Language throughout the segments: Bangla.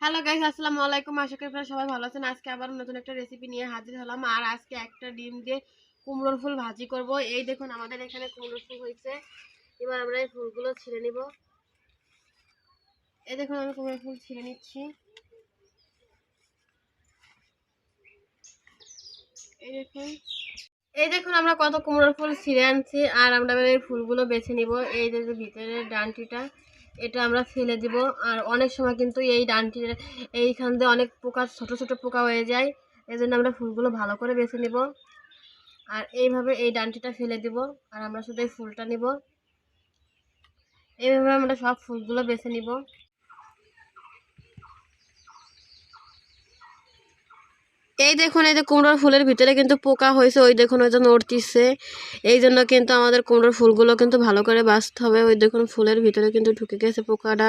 হ্যালো গাইস আসসালামু আলাইকুম আশা করি আপনারা সবাই ভালো আছেন। আজকে আবার নতুন একটা রেসিপি নিয়ে হাজির হলাম। আর আজকে একটা ডিম দিয়ে কুমড়োর ফুল ভাজি করব। এই দেখুন, আমাদের এখানে কুমড়োর ফুল হয়েছে। এবার আমরা এই ফুলগুলো ছিঁড়ে নিব। এই দেখুন, আমি কুমড়োর ফুল ছিঁড়ে নিচ্ছি। এই দেখুন। এই দেখুন, আমরা কত কুমড়োর ফুল ছিঁড়ে আনছি। আর আমরা এই ফুলগুলো বেছে নিব। এই যে ভিতরের ডানটিটা। এটা আমরা ফেলে দিব। আর অনেক সময় কিন্তু এই ডানটির, এইখান দিয়ে অনেক পোকা, ছোট ছোট পোকা হয়ে যায়। এই জন্য আমরা ফুলগুলো ভালো করে বেছে নিব। আর এইভাবে এই ডানটিটা ফেলে দিব। আর আমরা শুধু এই ফুলটা নিব। এইভাবে আমরা সব ফুলগুলো বেছে নিব। এই দেখুন, এই যে কুমড়োর ফুলের ভিতরে কিন্তু পোকা হয়েছে, ওই দেখুন, ওই জন্য নড়তিছে। এই জন্য কিন্তু আমাদের কুমড়োর ফুলগুলো কিন্তু ভালো করে বাঁচতে হবে। ওই দেখুন, ফুলের ভিতরে কিন্তু ঢুকে গেছে পোকাটা।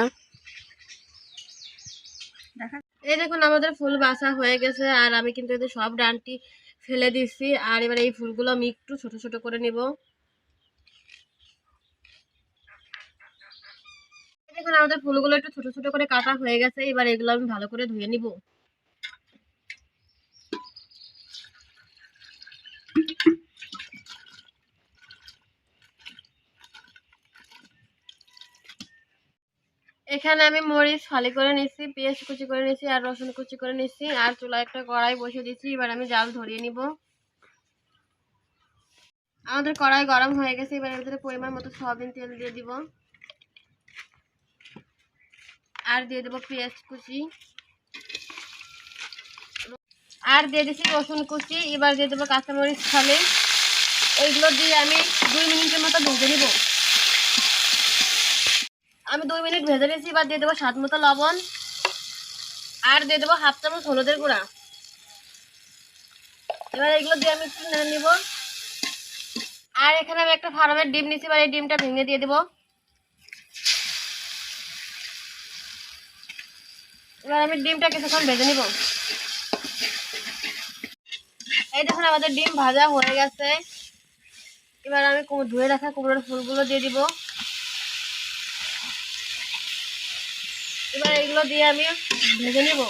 এই দেখুন, আমাদের ফুল বাসা হয়ে গেছে, আর আমি কিন্তু এদের সব ডানটি ফেলে দিচ্ছি আর এবার এই ফুলগুলো আমি একটু ছোট ছোট করে নেব। দেখুন, আমাদের ফুলগুলো একটু ছোট ছোট করে কাটা হয়ে গেছে, এবার এগুলো আমি ভালো করে ধুয়ে নিব। এখানে আমি মরিচ ফালি করে নিচ্ছি পেঁয়াজ কুচি করে নিচ্ছি আর রসুন কুচি করে নিচ্ছি আর চুলা একটা কড়াই বসিয়ে দিচ্ছি এবার আমি জাল ধরিয়ে নিব। আমাদের কড়াই গরম হয়ে গেছে, এবার ভিতরে পরিমাণ মতো সয়াবিন তেল দিয়ে দিব। আর দিয়ে দেবো পেঁয়াজ কুচি। আর দিয়ে দিচ্ছি রসুন কুচি, এবার দিয়ে দেবো কাঁচামরিচ ফালি এইগুলো দিয়ে আমি দুই মিনিটের মতো ভেজে নিব। আমি দুই মিনিট ভেজে নিয়েছি, এবার দিয়ে দেবো স্বাদ মতো লবণ। আর দিয়ে দেবো হাফ চামচ হলুদের গুঁড়া। এবার এগুলো দিয়ে আমি একটু নেড়ে নিব। আর এখানে আমি একটা ফার্মের ডিম নিয়েছি, এবার এই ডিমটা ভেঙে দিয়ে দেবো। এবার আমি ডিমটা কিছুক্ষণ ভেজে নিব। এই দেখুন আমাদের ডিম ভাজা হয়ে গেছে। এবার আমি ধুয়ে রাখা কুমড়োর ফুলগুলো দিয়ে দিব। এবার এগুলো দিয়ে আমি ভেজে নিব।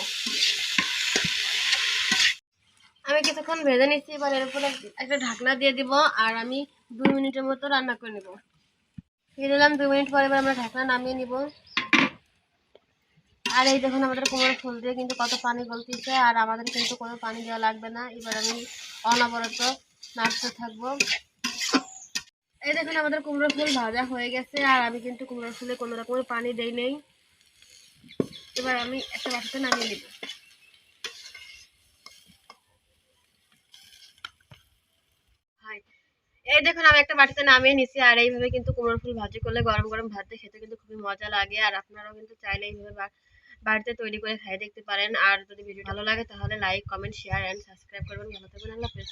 আমি কিছুক্ষণ ভেজে নিচ্ছি, এবার এর উপরে একটা ঢাকনা দিয়ে দিব আর আমি দুই মিনিটের মতো রান্না করে নেব। দিয়ে দিলাম, দুই মিনিট পরে এবার আমরা ঢাকনা নামিয়ে নিব। আর এই দেখুন আমাদের কোমর ফুল দিয়ে কিন্তু কত পানি গলতিছে, আর আমাদের কিন্তু কোনো পানি দেওয়া লাগবে না। এবার আমি অনবরত নাড়তে থাকব। এই দেখুন আমাদের কুমড়ো ফুল ভাজা হয়ে গেছে, আর আমি কিন্তু কুমড়ো ফুলে কোনো রকমের পানি দেই নেই। এবার আমি একটা বাটিতে নামিয়ে নিব। এই দেখুন আমি একটা বাটিতে নামিয়ে নিছি, আর এইভাবে কিন্তু কুমড়োর ফুল ভাজি করলে গরম গরম ভাত খেতে কিন্তু খুবই মজা লাগে, আর আপনারাও কিন্তু চাইলে এইভাবে বাড়িতে তৈরি করে খাই দেখতে পারেন। আর যদি ভিডিও ভালো লাগে তাহলে like comment share and subscribe করবেন। ভালো থাকবেন, আল্লাহ হাফেজ।